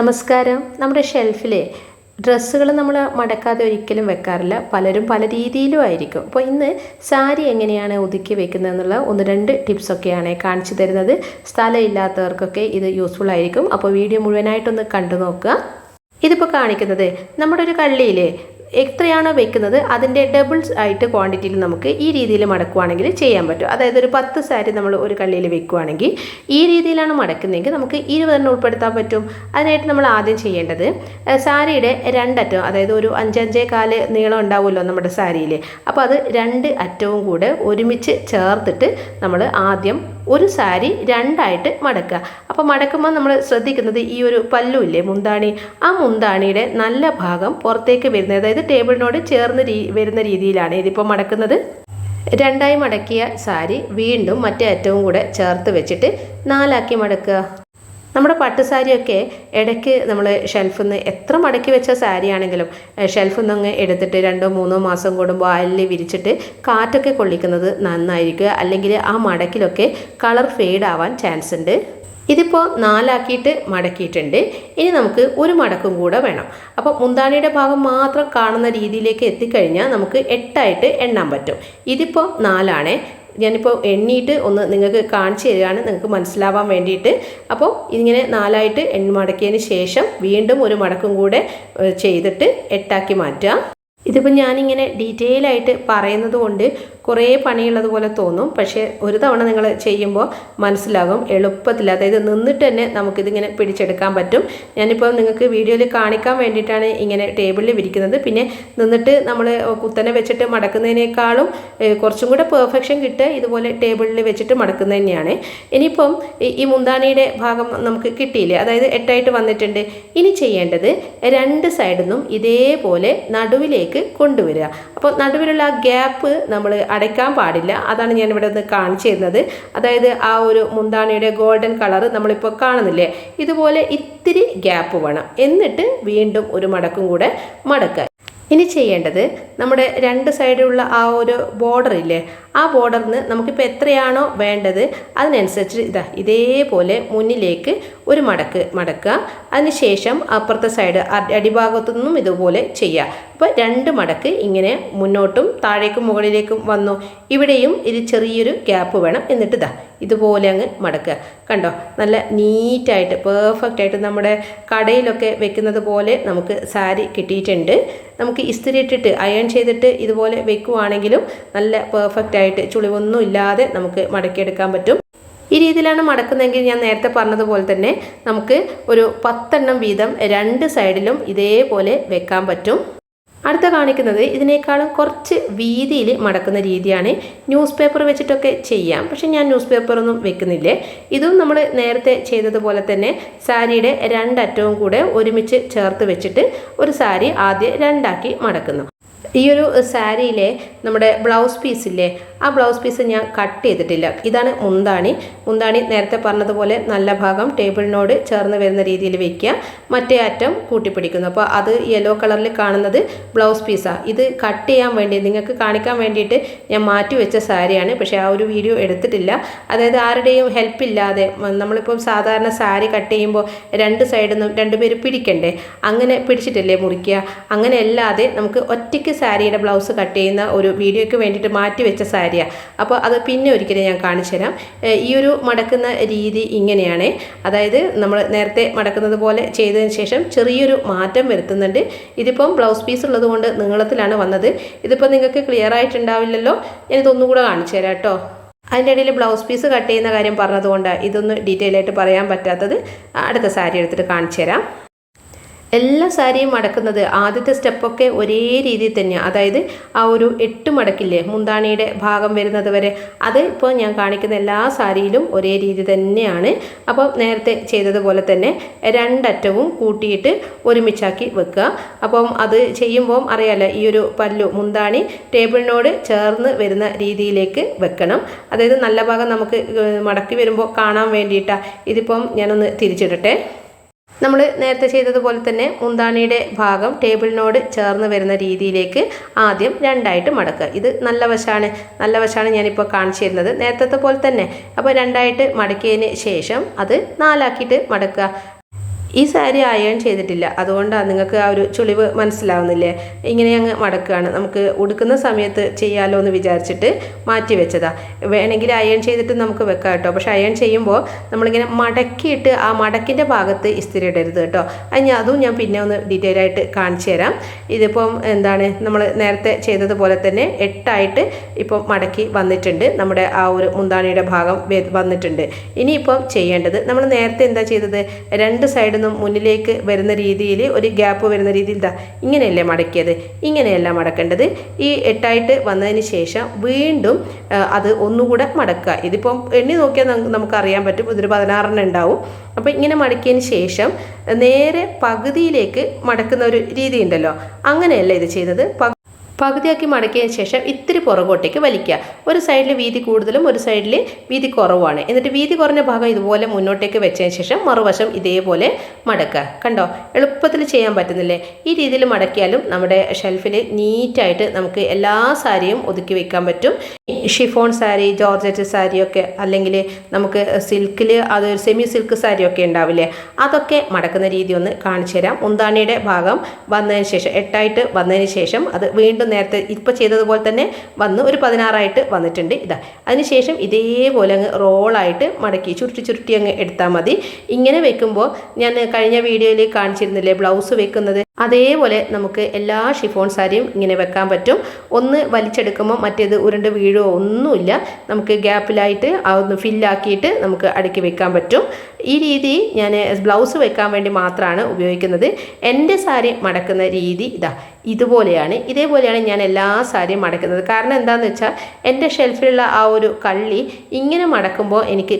നമസ്കാരം. നമ്മുടെ ഷെൽഫിലെ ഡ്രസ്സുകൾ നമ്മൾ മടക്കാതെ ഒരിക്കലും വെക്കാറില്ല. പലരും പല രീതിയിലും ആയിരിക്കും. അപ്പോൾ ഇന്ന് സാരി എങ്ങനെയാണ് ഒതുക്കി വെക്കുന്നതെന്നുള്ള ഒന്ന് രണ്ട് ടിപ്സൊക്കെയാണ് കാണിച്ചു തരുന്നത്. സ്ഥലമില്ലാത്തവർക്കൊക്കെ ഇത് യൂസ്ഫുൾ ആയിരിക്കും. അപ്പോൾ വീഡിയോ മുഴുവനായിട്ടൊന്ന് കണ്ടു നോക്കുക. ഇതിപ്പോൾ കാണിക്കുന്നത് നമ്മുടെ ഒരു കള്ളിയിൽ എത്രയാണോ വെക്കുന്നത് അതിന്റെ ഡബിൾസ് ആയിട്ട് ക്വാണ്ടിറ്റിയിൽ നമുക്ക് ഈ രീതിയിൽ മടക്കുവാണെങ്കിൽ ചെയ്യാൻ പറ്റും. അതായത് ഒരു പത്ത് സാരി നമ്മൾ ഒരു കള്ളിയിൽ വെക്കുവാണെങ്കിൽ ഈ രീതിയിലാണ് മടക്കുന്നതെങ്കിൽ നമുക്ക് ഇരുപതെണ്ണം ഉൾപ്പെടുത്താൻ പറ്റും. അതിനായിട്ട് നമ്മൾ ആദ്യം ചെയ്യേണ്ടത് സാരിയുടെ രണ്ടറ്റം അതായത് ഒരു അഞ്ചഞ്ചേ കാൽ നീളം ഉണ്ടാവുമല്ലോ നമ്മുടെ സാരിയിൽ അപ്പോൾ അത് രണ്ട് അറ്റവും കൂടെ ഒരുമിച്ച് ചേർത്തിട്ട് നമ്മൾ ആദ്യം ഒരു സാരി രണ്ടായിട്ട് മടക്കുക. അപ്പോൾ മടക്കുമ്പോൾ നമ്മൾ ശ്രദ്ധിക്കുന്നത് ഈ ഒരു പല്ലുമില്ലേ മുന്താണി ആ മുന്താണിയുടെ നല്ല ഭാഗം പുറത്തേക്ക് വരുന്നത് അതായത് ടേബിളിനോട് ചേർന്ന് വരുന്ന രീതിയിലാണ് ഇതിപ്പോൾ മടക്കുന്നത്. രണ്ടായി മടക്കിയ സാരി വീണ്ടും മറ്റേ അറ്റവും കൂടെ ചേർത്ത് വെച്ചിട്ട് നാലാക്കി മടക്കുക. നമ്മുടെ പട്ട് സാരിയൊക്കെ ഇടയ്ക്ക് നമ്മൾ ഷെൽഫിൽ നിന്ന് എത്ര മടക്കി വെച്ച സാരിയാണെങ്കിലും ഷെൽഫിൽ നിന്ന് എടുത്തിട്ട് രണ്ടോ മൂന്നോ മാസം കൂടുമ്പോൾ അയലിൽ വിരിച്ചിട്ട് കാറ്റൊക്കെ കൊള്ളിക്കുന്നത് നന്നായിരിക്കുക. അല്ലെങ്കിൽ ആ മടക്കിലൊക്കെ കളർ ഫെയ്ഡ് ആവാൻ ചാൻസ് ഉണ്ട്. ഇതിപ്പോൾ നാലാക്കിയിട്ട് മടക്കിയിട്ടുണ്ട്. ഇനി നമുക്ക് ഒരു മടക്കും കൂടെ വേണം. അപ്പോൾ മുന്താണിയുടെ ഭാഗം മാത്രം കാണുന്ന രീതിയിലേക്ക് എത്തിക്കഴിഞ്ഞാൽ നമുക്ക് എട്ടായിട്ട് എണ്ണാൻ പറ്റും. ഇതിപ്പോൾ നാലാണേ. ഞാനിപ്പോൾ എണ്ണിയിട്ട് ഒന്ന് നിങ്ങൾക്ക് കാണിച്ചു തരികയാണ് നിങ്ങൾക്ക് മനസ്സിലാവാൻ വേണ്ടിയിട്ട്. അപ്പോൾ ഇങ്ങനെ നാലായിട്ട് എണ്ണ മടക്കിയതിന് ശേഷം വീണ്ടും ഒരു മടക്കും കൂടെ ചെയ്തിട്ട് എട്ടാക്കി മാറ്റുക. ഇതിപ്പോൾ ഞാനിങ്ങനെ ഡീറ്റെയിൽ ആയിട്ട് പറയുന്നത് കൊണ്ട് കുറേ പണിയുള്ളത് പോലെ തോന്നും. പക്ഷേ ഒരു തവണ നിങ്ങൾ ചെയ്യുമ്പോൾ മനസ്സിലാകും എളുപ്പത്തിൽ അതായത് നിന്നിട്ട് തന്നെ നമുക്കിതിങ്ങനെ പിടിച്ചെടുക്കാൻ പറ്റും. ഞാനിപ്പോൾ നിങ്ങൾക്ക് വീഡിയോയിൽ കാണിക്കാൻ വേണ്ടിയിട്ടാണ് ഇങ്ങനെ ടേബിളിൽ വിരിക്കുന്നത് പിന്നെ നിന്നിട്ട് നമ്മൾ കുത്തനെ വെച്ചിട്ട് മടക്കുന്നതിനേക്കാളും കുറച്ചും കൂടെ പെർഫെക്ഷൻ കിട്ടുക ഇതുപോലെ ടേബിളിൽ വെച്ചിട്ട് മടക്കുന്നത് തന്നെയാണ്. ഇനിയിപ്പം ഈ മുന്താണിയുടെ ഭാഗം നമുക്ക് കിട്ടിയില്ലേ? അതായത് എട്ടായിട്ട് വന്നിട്ടുണ്ട്. ഇനി ചെയ്യേണ്ടത് രണ്ട് സൈഡിൽ നിന്നും ഇതേപോലെ നടുവിലേക്ക് കൊണ്ടുവരിക. അപ്പോൾ നടുവിലുള്ള ആ ഗ്യാപ്പ് നമ്മൾ അടയ്ക്കാൻ പാടില്ല. അതാണ് ഞാൻ ഇവിടെ ഒന്ന് കാണിച്ചു തരുന്നത്. അതായത് ആ ഒരു മുന്താണിയുടെ ഗോൾഡൻ കളർ നമ്മളിപ്പോൾ കാണുന്നില്ലേ? ഇതുപോലെ ഇത്തിരി ഗ്യാപ്പ് വേണം. എന്നിട്ട് വീണ്ടും ഒരു മടക്കും കൂടെ മടക്കുക. ഇനി ചെയ്യേണ്ടത് നമ്മുടെ രണ്ട് സൈഡിലുള്ള ആ ഒരു ബോർഡർ ഇല്ലേ? ആ ബോർഡറിന് നമുക്കിപ്പോൾ എത്രയാണോ വേണ്ടത് അതിനനുസരിച്ച് ഇതാ ഇതേപോലെ മുന്നിലേക്ക് ഒരു മടക്ക് മടക്കുക. അതിനുശേഷം അപ്പുറത്തെ സൈഡ് അടിഭാഗത്തു നിന്നും ഇതുപോലെ ചെയ്യുക. അപ്പോൾ രണ്ട് മടക്ക് ഇങ്ങനെ മുന്നോട്ടും താഴേക്കും മുകളിലേക്കും വന്നു. ഇവിടെയും ഇത് ചെറിയൊരു ഗ്യാപ്പ് വേണം എന്നിട്ട് ഇതാ ഇതുപോലെ അങ്ങ് മടക്കുക. കണ്ടോ? നല്ല നീറ്റായിട്ട് പെർഫെക്റ്റായിട്ട് നമ്മുടെ കടയിലൊക്കെ വെക്കുന്നത് പോലെ നമുക്ക് സാരി കിട്ടിയിട്ടുണ്ട്. നമുക്ക് ഇസ്തിരി ഇട്ടിട്ട് അയൺ ചെയ്തിട്ട് ഇതുപോലെ വെക്കുവാണെങ്കിലും നല്ല പെർഫെക്റ്റ് ആയിട്ട് ചുളിവൊന്നും ഇല്ലാതെ നമുക്ക് മടക്കിയെടുക്കാൻ പറ്റും. ഈ രീതിയിലാണ് മടക്കുന്നതെങ്കിൽ ഞാൻ നേരത്തെ പറഞ്ഞതുപോലെ തന്നെ നമുക്ക് ഒരു പത്തെണ്ണം വീതം രണ്ട് സൈഡിലും ഇതേപോലെ വെക്കാൻ പറ്റും. അടുത്ത കാണിക്കുന്നത് ഇതിനേക്കാളും കുറച്ച് വീതിയിൽ മടക്കുന്ന രീതിയാണ് ന്യൂസ് പേപ്പർ വെച്ചിട്ടൊക്കെ ചെയ്യാം. പക്ഷെ ഞാൻ ന്യൂസ് പേപ്പറൊന്നും വെക്കുന്നില്ലേ. ഇതും നമ്മൾ നേരത്തെ ചെയ്തതുപോലെ തന്നെ സാരിയുടെ രണ്ടറ്റവും കൂടെ ഒരുമിച്ച് ചേർത്ത് വെച്ചിട്ട് ഒരു സാരി ആദ്യം രണ്ടാക്കി മടക്കുന്നു. ഈ ഒരു സാരിയിലെ നമ്മുടെ ബ്ലൗസ് പീസില്ലേ ആ ബ്ലൗസ് പീസ് ഞാൻ കട്ട് ചെയ്തിട്ടില്ല. ഇതാണ് മുന്താണി. മുന്താണി നേരത്തെ പറഞ്ഞതുപോലെ നല്ല ഭാഗം ടേബിളിനോട് ചേർന്ന് വരുന്ന രീതിയിൽ വെക്കുക. മറ്റേ അറ്റം കൂട്ടിപ്പിടിക്കുന്നു. അപ്പോൾ അത് യെല്ലോ കളറിൽ കാണുന്നത് ബ്ലൗസ് പീസാണ് ഇത് കട്ട് ചെയ്യാൻ വേണ്ടി നിങ്ങൾക്ക് കാണിക്കാൻ വേണ്ടിയിട്ട് ഞാൻ മാറ്റി വെച്ച സാരിയാണ് പക്ഷേ ആ ഒരു വീഡിയോ എടുത്തിട്ടില്ല. അതായത് ആരുടെയും ഹെൽപ്പ് ഇല്ലാതെ നമ്മളിപ്പം സാധാരണ സാരി കട്ട് ചെയ്യുമ്പോൾ രണ്ട് സൈഡിൽ നിന്നും രണ്ടുപേര് പിടിക്കണ്ടേ? അങ്ങനെ പിടിച്ചിട്ടല്ലേ മുറിക്കുക. അങ്ങനെ അല്ലാതെ നമുക്ക് ഒറ്റയ്ക്ക് സാരിയുടെ ബ്ലൗസ് കട്ട് ചെയ്യുന്ന ഒരു വീഡിയോയ്ക്ക് വേണ്ടിയിട്ട് മാറ്റി വെച്ച സാരിയാണ് അപ്പോൾ അത് പിന്നെ ഒരിക്കലും ഞാൻ കാണിച്ചു തരാം. ഈ ഒരു മടക്കുന്ന രീതി ഇങ്ങനെയാണ്. അതായത് നമ്മൾ നേരത്തെ മടക്കുന്നത് പോലെ ചെയ്തതിന് ശേഷം ചെറിയൊരു മാറ്റം വരുത്തുന്നുണ്ട്. ഇതിപ്പം ബ്ലൗസ് പീസ് ഉള്ളതുകൊണ്ട് നീളത്തിലാണ് വന്നത്. ഇതിപ്പോൾ നിങ്ങൾക്ക് ക്ലിയർ ആയിട്ടുണ്ടാവില്ലല്ലോ. ഞാനിതൊന്നും കൂടെ കാണിച്ചു തരാം കേട്ടോ. അതിന്റെ ഇടയിൽ ബ്ലൗസ് പീസ് കട്ട് ചെയ്യുന്ന കാര്യം പറഞ്ഞതുകൊണ്ട് ഇതൊന്ന് ഡീറ്റെയിൽ ആയിട്ട് പറയാൻ പറ്റാത്തത്. അടുത്ത സാരി എടുത്തിട്ട് കാണിച്ചു തരാം. എല്ലാ സാരിയും മടക്കുന്നത് ആദ്യത്തെ സ്റ്റെപ്പൊക്കെ ഒരേ രീതിയിൽ തന്നെയാണ് അതായത് ആ ഒരു എട്ട് മടക്കില്ലേ മുന്താണിയുടെ ഭാഗം വരുന്നത് വരെ. അത് ഇപ്പോൾ ഞാൻ കാണിക്കുന്ന എല്ലാ സാരിയിലും ഒരേ രീതി തന്നെയാണ്. അപ്പോൾ നേരത്തെ ചെയ്തതുപോലെ തന്നെ രണ്ടറ്റവും കൂട്ടിയിട്ട് ഒരുമിച്ചാക്കി വെക്കുക. അപ്പം അത് ചെയ്യുമ്പോൾ അറിയാലോ ഈ ഒരു പല്ലു മുന്താണി ടേബിളിനോട് ചേർന്ന് വരുന്ന രീതിയിലേക്ക് വെക്കണം. അതായത് നല്ല ഭാഗം നമുക്ക് മടക്കി വരുമ്പോൾ കാണാൻ വേണ്ടിയിട്ടാണ് ഇതിപ്പം ഞാനൊന്ന് തിരിച്ചിടട്ടെ. നമ്മൾ നേരത്തെ ചെയ്തതുപോലെ തന്നെ മുന്താണിയുടെ ഭാഗം ടേബിളിനോട് ചേർന്ന് വരുന്ന രീതിയിലേക്ക് ആദ്യം രണ്ടായിട്ട് മടക്കുക. ഇത് നല്ല വശമാണ് നല്ല വശമാണ് ഞാനിപ്പോൾ കാണിച്ചു തരുന്നത്. നേരത്തെ പോലെ തന്നെ. അപ്പോൾ രണ്ടായിട്ട് മടക്കിയതിന് ശേഷം അത് നാലാക്കിയിട്ട് മടക്കുക. ഈ സാരി അയൺ ചെയ്തിട്ടില്ല. അതുകൊണ്ടാണ് നിങ്ങൾക്ക് ആ ഒരു ചുളിവ് മനസ്സിലാവുന്നില്ലേ? ഇങ്ങനെ അങ്ങ് മടക്കുകയാണ് നമുക്ക് ഉടുക്കുന്ന സമയത്ത് ചെയ്യാലോ എന്ന് വിചാരിച്ചിട്ട് മാറ്റി വെച്ചതാ. വേണമെങ്കിൽ അയൺ ചെയ്തിട്ട് നമുക്ക് വെക്കാം കേട്ടോ. പക്ഷെ അയൺ ചെയ്യുമ്പോൾ നമ്മളിങ്ങനെ മടക്കിയിട്ട് ആ മടക്കിന്റെ ഭാഗത്ത് ഇസ്തിരി ഇടരുത് കേട്ടോ. അത് അതും ഞാൻ പിന്നെ ഒന്ന് ഡീറ്റെയിൽ ആയിട്ട് കാണിച്ചു തരാം. ഇതിപ്പം എന്താണ്? നമ്മൾ നേരത്തെ ചെയ്തതുപോലെ തന്നെ എട്ടായിട്ട് ഇപ്പം മടക്കി വന്നിട്ടുണ്ട്. നമ്മുടെ ആ ഒരു മുന്താണിയുടെ ഭാഗം വന്നിട്ടുണ്ട്. ഇനിയിപ്പം ചെയ്യേണ്ടത് നമ്മൾ നേരത്തെ എന്താ ചെയ്തത്? രണ്ട് സൈഡിൽ നിന്നും മുന്നിലേക്ക് വരുന്ന രീതിയിൽ ഒരു ഗ്യാപ്പ് വരുന്ന രീതിയിൽ ഇതാ ഇങ്ങനെയല്ലേ മടക്കിയത്. ഇങ്ങനെയല്ല മടക്കേണ്ടത്. ഈ എട്ടായിട്ട് വന്നതിന് ശേഷം വീണ്ടും അത് ഒന്നുകൂടെ മടക്കുക. ഇതിപ്പം എണ്ണി നോക്കിയാൽ നമുക്ക് നമുക്കറിയാൻ പറ്റും. ഇതൊരു പതിനാറെണ്ണം ഉണ്ടാവും. അപ്പോൾ ഇങ്ങനെ മടക്കിയതിന് ശേഷം നേരെ പകുതിയിലേക്ക് മടക്കുന്ന ഒരു രീതി ഉണ്ടല്ലോ. അങ്ങനെയല്ല ഇത് ചെയ്തത്? പകുതിയാക്കി മടക്കിയതിന് ശേഷം ഇത്തിരി പുറകോട്ടേക്ക് വലിക്കുക. ഒരു സൈഡിൽ വീതി കൂടുതലും ഒരു സൈഡിൽ വീതി കുറവാണ് എന്നിട്ട് വീതി കുറഞ്ഞ ഭാഗം ഇതുപോലെ മുന്നോട്ടേക്ക് വെച്ചതിന് ശേഷം മറുവശം ഇതേപോലെ മടക്കുക. കണ്ടോ? എളുപ്പത്തിൽ ചെയ്യാൻ പറ്റുന്നില്ലേ? ഈ രീതിയിൽ മടക്കിയാലും നമ്മുടെ ഷെൽഫിൽ നീറ്റായിട്ട് നമുക്ക് എല്ലാ സാരിയും ഒതുക്കി വെക്കാൻ പറ്റും. ഷിഫോൺ സാരി ജോർജറ്റ് സാരിയൊക്കെ അല്ലെങ്കിൽ നമുക്ക് സിൽക്കിൽ അത് സെമി സിൽക്ക് സാരിയൊക്കെ ഉണ്ടാവില്ലേ? അതൊക്കെ മടക്കുന്ന രീതി ഒന്ന് കാണിച്ചു തരാം ഉന്താണിയുടെ ഭാഗം വന്നതിന് ശേഷം എട്ടായിട്ട് വന്നതിന് ശേഷം അത് വീണ്ടും നേരത്തെ ഇപ്പോൾ ചെയ്തതുപോലെ തന്നെ വന്ന് ഒരു പതിനാറായിട്ട് വന്നിട്ടുണ്ട്. ഇതാ. അതിനുശേഷം ഇതേപോലെ അങ്ങ് റോളായിട്ട് മടക്കി ചുരുട്ടി ചുരുട്ടി അങ്ങ് എടുത്താൽ മതി. ഇങ്ങനെ വെക്കുമ്പോൾ ഞാൻ കഴിഞ്ഞ വീഡിയോയിൽ കാണിച്ചിരുന്നില്ലേ ബ്ലൗസ് വെക്കുന്നത്? അതേപോലെ നമുക്ക് എല്ലാ ഷിഫോൺ സാരിയും ഇങ്ങനെ വെക്കാൻ പറ്റും. ഒന്ന് വലിച്ചെടുക്കുമ്പോൾ മറ്റേത് ഉരുണ്ട് വീഴോ ഒന്നുമില്ല. നമുക്ക് ഗ്യാപ്പിലായിട്ട് ഒന്ന് ഫില്ലാക്കിയിട്ട് നമുക്ക് അടുക്കി വെക്കാൻ പറ്റും. ഈ രീതി ഞാൻ ബ്ലൗസ് വെക്കാൻ വേണ്ടി മാത്രമാണ് ഉപയോഗിക്കുന്നത്. എന്റെ സാരി മടക്കുന്ന രീതി ഇതാ ഇതുപോലെയാണ്. ഇതേപോലെയാണ് ഞാൻ എല്ലാ സാരിയും മടക്കുന്നത്. കാരണം എന്താണെന്ന് വെച്ചാൽ എന്റെ ഷെൽഫിലുള്ള ആ ഒരു കള്ളി ഇങ്ങനെ മടക്കുമ്പോൾ എനിക്ക്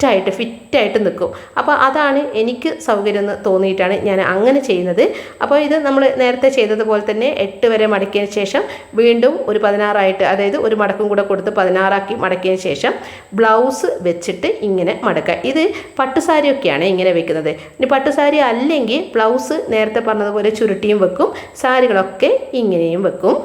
കറക്റ്റായിട്ട് ഫിറ്റായിട്ട് നിൽക്കും. അപ്പോൾ അതാണ് എനിക്ക് സൗകര്യം എന്ന് തോന്നിയിട്ടാണ് ഞാൻ അങ്ങനെ ചെയ്യുന്നത്. അപ്പോൾ ഇത് നമ്മൾ നേരത്തെ ചെയ്തതുപോലെ തന്നെ എട്ട് വരെ മടക്കിയതിന് ശേഷം വീണ്ടും ഒരു പതിനാറായിട്ട് അതായത് ഒരു മടക്കും കൂടെ കൊടുത്ത് പതിനാറാക്കി മടക്കിയതിന് ശേഷം ബ്ലൗസ് വെച്ചിട്ട് ഇങ്ങനെ മടക്കുക. ഇത് പട്ടുസാരിയൊക്കെയാണ് ഇങ്ങനെ വെക്കുന്നത്. ഇനി പട്ടുസാരി അല്ലെങ്കിൽ ബ്ലൗസ് നേരത്തെ പറഞ്ഞതുപോലെ ചുരുട്ടിയും വെക്കും സാരികളൊക്കെ ഇങ്ങനെയും വെക്കും.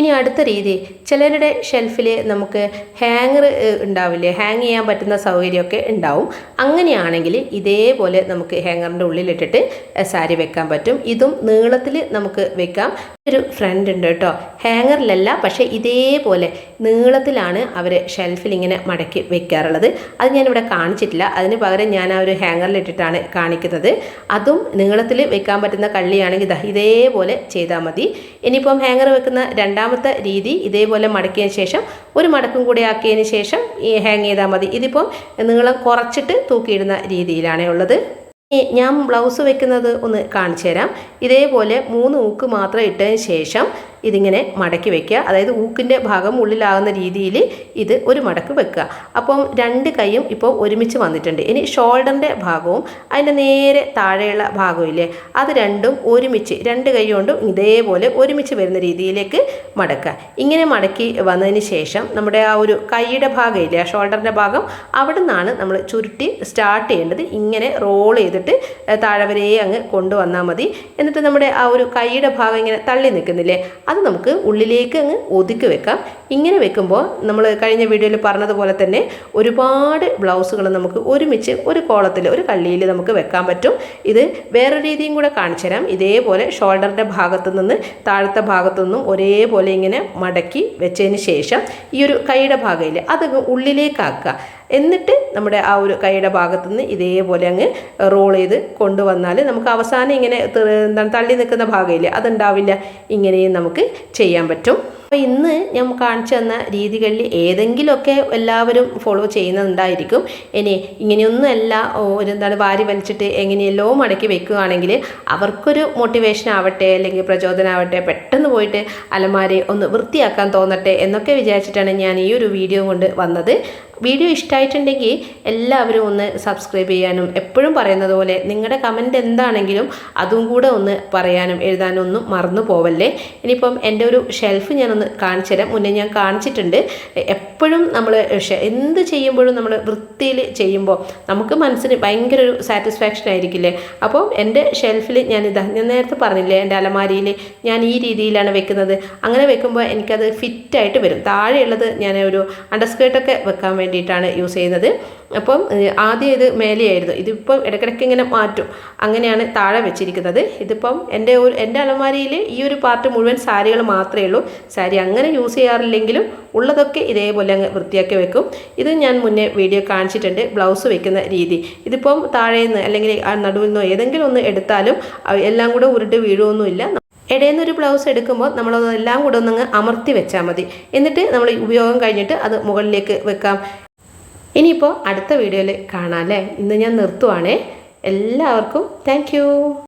ഇനി അടുത്ത രീതി ചിലരുടെ ഷെൽഫിൽ നമുക്ക് ഹാങ്ങർ ഉണ്ടാവില്ലേ? ഹാങ് ചെയ്യാൻ പറ്റുന്ന സൗകര്യമൊക്കെ ഉണ്ടാവും. അങ്ങനെയാണെങ്കിൽ ഇതേപോലെ നമുക്ക് ഹാങ്ങറിന്റെ ഉള്ളിലിട്ടിട്ട് സാരി വെക്കാൻ പറ്റും. ഇതും നീളത്തിൽ നമുക്ക് വെക്കാം. ഒരു ഫ്രണ്ട് ഉണ്ട് കേട്ടോ. ഹാങ്ങറിലല്ല പക്ഷേ ഇതേപോലെ നീളത്തിലാണ് അവർ ഷെൽഫിൽ ഇങ്ങനെ മടക്കി വെക്കാറുള്ളത്. അത് ഞാനിവിടെ കാണിച്ചിട്ടില്ല. അതിന് പകരം ഞാൻ ആ ഒരു ഹാങ്ങറിലിട്ടിട്ടാണ് കാണിക്കുന്നത്. അതും നീളത്തിൽ വെക്കാൻ പറ്റുന്ന കള്ളിയാണെങ്കിൽ ഇതാ ഇതേപോലെ ചെയ്താൽ മതി. ഇനിയിപ്പം ഹാങ്ങർ വെക്കുന്ന രണ്ടാമത്തെ രീതി ഇതേപോലെ മടക്കിയതിന് ശേഷം ഒരു മടക്കും കൂടി ആക്കിയതിന് ശേഷം ഈ ഹാങ് ചെയ്താൽ മതി. ഇതിപ്പം നീളം കുറച്ചിട്ട് തൂക്കിയിടുന്ന രീതിയിലാണേ ഉള്ളത്. ഞാൻ ബ്ലൗസ് വെക്കുന്നത് ഒന്ന് കാണിച്ചു തരാം ഇതേപോലെ മൂന്ന് ഊക്ക് മാത്രം ഇട്ടതിന് ശേഷം ഇതിങ്ങനെ മടക്കി വെക്കുക. അതായത് ഊക്കിന്റെ ഭാഗം ഉള്ളിലാകുന്ന രീതിയിൽ ഇത് ഒരു മടക്ക് വെക്കുക. അപ്പം രണ്ട് കൈയും ഇപ്പോൾ ഒരുമിച്ച് വന്നിട്ടുണ്ട്. ഇനി ഷോൾഡറിന്റെ ഭാഗവും അതിന്റെ നേരെ താഴെയുള്ള ഭാഗവും ഇല്ലേ? അത് രണ്ടും ഒരുമിച്ച് രണ്ട് കൈ കൊണ്ടും ഇതേപോലെ ഒരുമിച്ച് വരുന്ന രീതിയിലേക്ക് മടക്കുക. ഇങ്ങനെ മടക്കി വന്നതിന് ശേഷം നമ്മുടെ ആ ഒരു കൈയുടെ ഭാഗം ഇല്ലേ? ആ ഷോൾഡറിന്റെ ഭാഗം അവിടെ നിന്നാണ് നമ്മൾ ചുരുട്ടി സ്റ്റാർട്ട് ചെയ്യേണ്ടത്. ഇങ്ങനെ റോൾ ചെയ്തിട്ട് താഴെ വരെ അങ്ങ് കൊണ്ടുവന്നാൽ മതി. എന്നിട്ട് നമ്മുടെ ആ ഒരു കൈയുടെ ഭാഗം ഇങ്ങനെ തള്ളി നിൽക്കുന്നില്ലേ? അത് നമുക്ക് ഉള്ളിലേക്ക് അങ്ങ് ഒതുക്കി വെക്കാം. ഇങ്ങനെ വെക്കുമ്പോൾ നമ്മൾ കഴിഞ്ഞ വീഡിയോയിൽ പറഞ്ഞതുപോലെ തന്നെ ഒരുപാട് ബ്ലൗസുകൾ നമുക്ക് ഒരുമിച്ച് ഒരു കോളത്തിൽ ഒരു കള്ളിയിൽ നമുക്ക് വെക്കാൻ പറ്റും. ഇത് വേറെ രീതിയും കൂടെ കാണിച്ചു തരാം. ഇതേപോലെ ഷോൾഡറിന്റെ ഭാഗത്തു നിന്ന് താഴത്തെ ഭാഗത്തു നിന്നും ഒരേപോലെ ഇങ്ങനെ മടക്കി വെച്ചതിന് ശേഷം ഈ ഒരു കൈയുടെ ഭാഗയിൽ അതങ്ങ് ഉള്ളിലേക്കാക്കുക. എന്നിട്ട് നമ്മുടെ ആ ഒരു കൈയുടെ ഭാഗത്തു നിന്ന് ഇതേപോലെ അങ്ങ് റോൾ ചെയ്ത് കൊണ്ടുവന്നാൽ നമുക്ക് അവസാനം ഇങ്ങനെ എന്താണ് തള്ളി നിൽക്കുന്ന ഭാഗമില്ല? അതുണ്ടാവില്ല. ഇങ്ങനെയും നമുക്ക് ചെയ്യാൻ പറ്റും. അപ്പോൾ ഇന്ന് ഞാൻ കാണിച്ചു തന്ന രീതികളിൽ ഏതെങ്കിലുമൊക്കെ എല്ലാവരും ഫോളോ ചെയ്യുന്നുണ്ടായിരിക്കും. ഇനി ഇങ്ങനെയൊന്നുമല്ല ഒരു എന്താണ് വാരി വലിച്ചിട്ട് എങ്ങനെയല്ലോ മടക്കി വെക്കുകയാണെങ്കിൽ അവർക്കൊരു മോട്ടിവേഷൻ ആവട്ടെ അല്ലെങ്കിൽ പ്രചോദനം ആവട്ടെ പെട്ടെന്ന് പോയിട്ട് അലമാരെ ഒന്ന് വൃത്തിയാക്കാൻ തോന്നട്ടെ എന്നൊക്കെ വിചാരിച്ചിട്ടാണ് ഞാൻ ഈ ഒരു വീഡിയോ കൊണ്ട് വന്നത്. വീഡിയോ ഇഷ്ടമായിട്ടുണ്ടെങ്കിൽ എല്ലാവരും ഒന്ന് സബ്സ്ക്രൈബ് ചെയ്യാനും എപ്പോഴും പറയുന്നത് പോലെ നിങ്ങളുടെ കമന്റ് എന്താണെങ്കിലും അതും കൂടെ ഒന്ന് പറയാനും എഴുതാനും ഒന്നും മറന്നു പോവല്ലേ. ഇനിയിപ്പം എന്റെ ഒരു ഷെൽഫ് ഞാനൊന്ന് കാണിച്ചു തരാം. മുന്നേ ഞാൻ കാണിച്ചിട്ടുണ്ട്. എപ്പോഴും നമ്മൾ എന്ത് ചെയ്യുമ്പോഴും നമ്മൾ വൃത്തിയിൽ ചെയ്യുമ്പോൾ നമുക്ക് മനസ്സിന് ഭയങ്കര ഒരു സാറ്റിസ്ഫാക്ഷൻ ആയിരിക്കില്ലേ? അപ്പോൾ എന്റെ ഷെൽഫിൽ ഞാൻ ഇതാ ഞാൻ നേരത്തെ പറഞ്ഞില്ലേ എന്റെ അലമാരിയിൽ ഞാൻ ഈ രീതിയിലാണ് രീതിയിലാണ് വെക്കുന്നത്. അങ്ങനെ വെക്കുമ്പോൾ എനിക്കത് ഫിറ്റായിട്ട് വരും. താഴെയുള്ളത് ഞാൻ ഒരു അണ്ടർസ്കേർട്ടൊക്കെ വെക്കാൻ വേണ്ടിയിട്ടാണ് യൂസ് ചെയ്യുന്നത്. അപ്പം ആദ്യം ഇത് മേലെയായിരുന്നു. ഇതിപ്പം ഇടയ്ക്കിടയ്ക്ക് ഇങ്ങനെ മാറ്റും. അങ്ങനെയാണ് താഴെ വെച്ചിരിക്കുന്നത്. ഇതിപ്പം എന്റെ ഒരു എന്റെ അലമാരിയിൽ ഈ ഒരു പാർട്ട് മുഴുവൻ സാരികൾ മാത്രമേ ഉള്ളൂ. സാരി അങ്ങനെ യൂസ് ചെയ്യാറില്ലെങ്കിലും ഉള്ളതൊക്കെ ഇതേപോലെ അങ്ങ് വൃത്തിയാക്കി വെക്കും. ഇത് ഞാൻ മുന്നേ വീഡിയോ കാണിച്ചിട്ടുണ്ട്. ബ്ലൗസ് വെക്കുന്ന രീതി. ഇതിപ്പം താഴെ നിന്ന് അല്ലെങ്കിൽ നടുവിൽ നിന്നോ ഏതെങ്കിലും ഒന്ന് എടുത്താലും എല്ലാം കൂടെ ഉരുട്ട് വീഴുമൊന്നുമില്ല ഇടയിൽ നിന്നൊരു ബ്ലൗസ് എടുക്കുമ്പോൾ നമ്മൾ എല്ലാം കൂടെ ഒന്നങ്ങ് അമർത്തി വെച്ചാൽ മതി. എന്നിട്ട് നമ്മൾ ഉപയോഗം കഴിഞ്ഞിട്ട് അത് മുകളിലേക്ക് വെക്കാം. ഇനിയിപ്പോൾ അടുത്ത വീഡിയോയിൽ കാണാം അല്ലേ? ഇന്ന് ഞാൻ നിർത്തുവാണേ. എല്ലാവർക്കും താങ്ക്